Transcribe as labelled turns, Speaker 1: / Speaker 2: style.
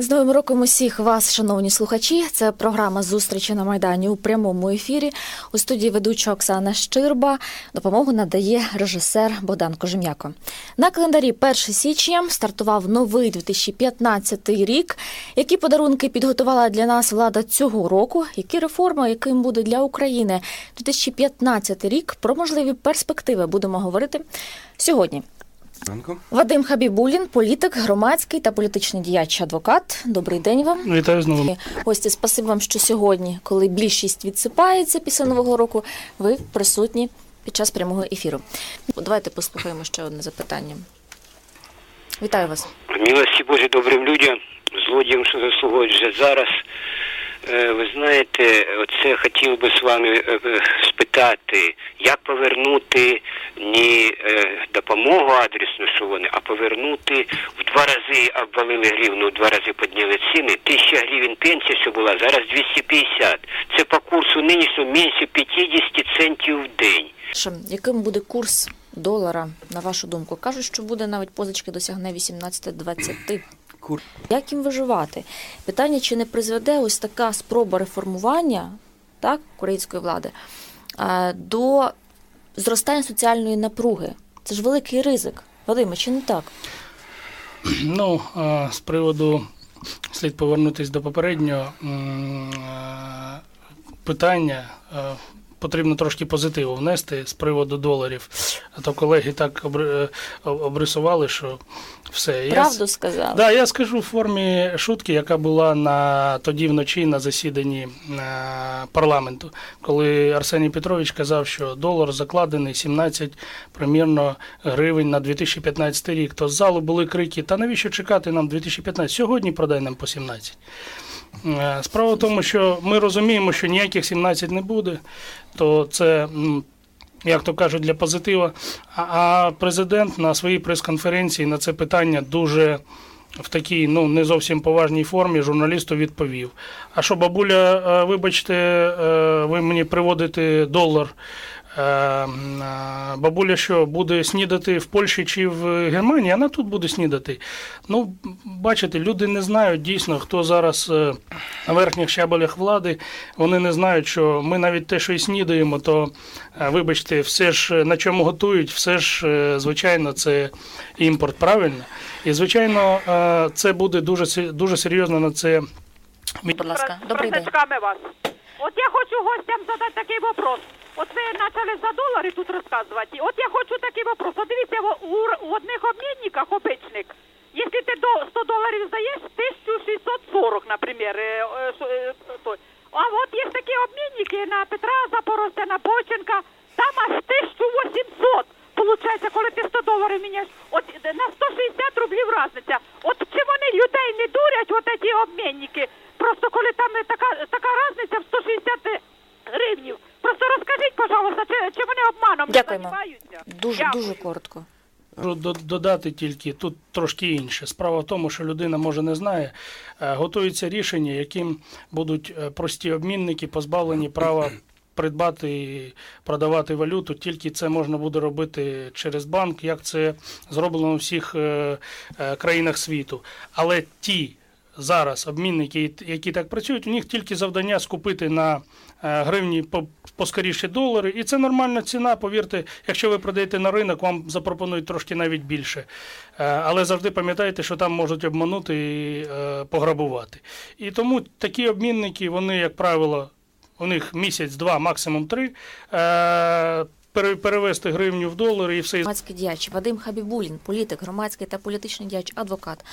Speaker 1: З новим роком усіх вас, шановні слухачі. Це програма зустрічі на майдані у прямому ефірі. У студії ведуча Оксана Щирба. Допомогу надає режисер Богдан Кожем'яко. На календарі 1 січня стартував новий 2015 рік. Які подарунки підготувала для нас влада цього року? Які реформи, яким буде для України 2015 рік? Про можливі перспективи будемо говорити сьогодні.
Speaker 2: Ранку.
Speaker 1: Вадим Хабібулін, політик, громадський та політичний діяч, адвокат. Добрий день вам.
Speaker 3: Вітаю знову.
Speaker 1: Гості, спасибі вам, що сьогодні, коли більшість відсипається після нового року, ви присутні під час прямого ефіру. Давайте послухаємо ще одне запитання. Вітаю вас.
Speaker 4: Милості Божі добрим людям, злодіям, що заслуговують вже зараз. Е, Ви знаєте, оце хотів би з вами е, е, спитати, як повернути не допомогу адресну, що вони, а повернути в два рази обвалили гривну, в два рази підняли ціни. Тисяча гривень пенсія, що була, зараз 250. Це по курсу нинішньому менше 50 центів в день.
Speaker 1: Яким буде курс долара, на вашу думку? Кажуть, що буде навіть позички досягне 18-20.
Speaker 2: Кур.
Speaker 1: Як їм виживати? Питання, чи не призведе ось така спроба реформування так, української влади е, до зростання соціальної напруги? Це ж великий ризик. Вадиме, чи не так?
Speaker 3: Ну, з приводу слід повернутися до попереднього питання. Потрібно трошки позитиву внести з приводу доларів. А то колеги так е, обрисували, що все. Я
Speaker 1: Правду
Speaker 3: с-
Speaker 1: сказали.
Speaker 3: Да, я скажу в формі шутки, яка була на тоді вночі на засіданні е, парламенту, коли Арсеній Петрович казав, що долар закладений 17 примірно гривень на 2015 рік. То з залу були крики: та навіщо чекати нам 2015? Сьогодні продай нам по 17. Е, Справа в тому, що ми розуміємо, що ніяких 17 не буде, то це. як то кажуть, для позитива. А, президент на своїй прес-конференції на це питання дуже в такій ну не зовсім поважній формі журналісту відповів. А що, бабуля, е, вибачте, е, ви мені приводите долар. Е, м, а Бабуля що буде снідати в Польщі чи в Германії, вона тут буде снідати. Ну, бачите, люди не знають дійсно, хто зараз е, на верхніх щабелях влади. Вони не знають, що ми навіть те, що і снідаємо, то е, вибачте, все ж е, на чому готують, все ж, е, звичайно, це імпорт, правильно? І звичайно, е, це буде дуже дуже серйозно на це.
Speaker 1: Будь ласка, добрий день.
Speaker 5: Вас. От я хочу гостям задати такий вопрос. От ви почали за долари тут розказувати. От я хочу такий вопрос. От дивіться, у, одних обмінниках обичних, якщо ти до 100 доларів здаєш, 1640, наприклад, е, е, е, той. А от є такі обмінники на Петра Запорожця, на Боченка, там аж 1800. Получається, коли ти 100 доларів міняєш, от на 160 рублів різниця. От чи вони людей не дурять, от ці обмінники? Просто коли там е, така, така різниця в 160 гривнів. Просто розкажіть, пожалуйста, чи, чи вони обманом
Speaker 1: Дякуємо.
Speaker 5: не займаються?
Speaker 1: Дуже
Speaker 5: Дякую.
Speaker 1: дуже коротко.
Speaker 3: Додати тільки тут трошки інше. Справа в тому, що людина може не знає. Е, Готується рішення, яким будуть е, прості обмінники позбавлені права придбати і продавати валюту. Тільки це можна буде робити через банк, як це зроблено у всіх е, країнах світу. Але ті зараз обмінники, які так працюють, у них тільки завдання скупити на гривні по- поскоріше долари. І це нормальна ціна. Повірте, якщо ви продаєте на ринок, вам запропонують трошки навіть більше. Е, Але завжди пам'ятайте, що там можуть обманути і е, пограбувати. І тому такі обмінники, вони, як правило, у них місяць, два, максимум три. е, Перевести гривню в долари і все.
Speaker 1: Громадський діяч Вадим Хабібулін, політик, громадський та політичний діяч, адвокат.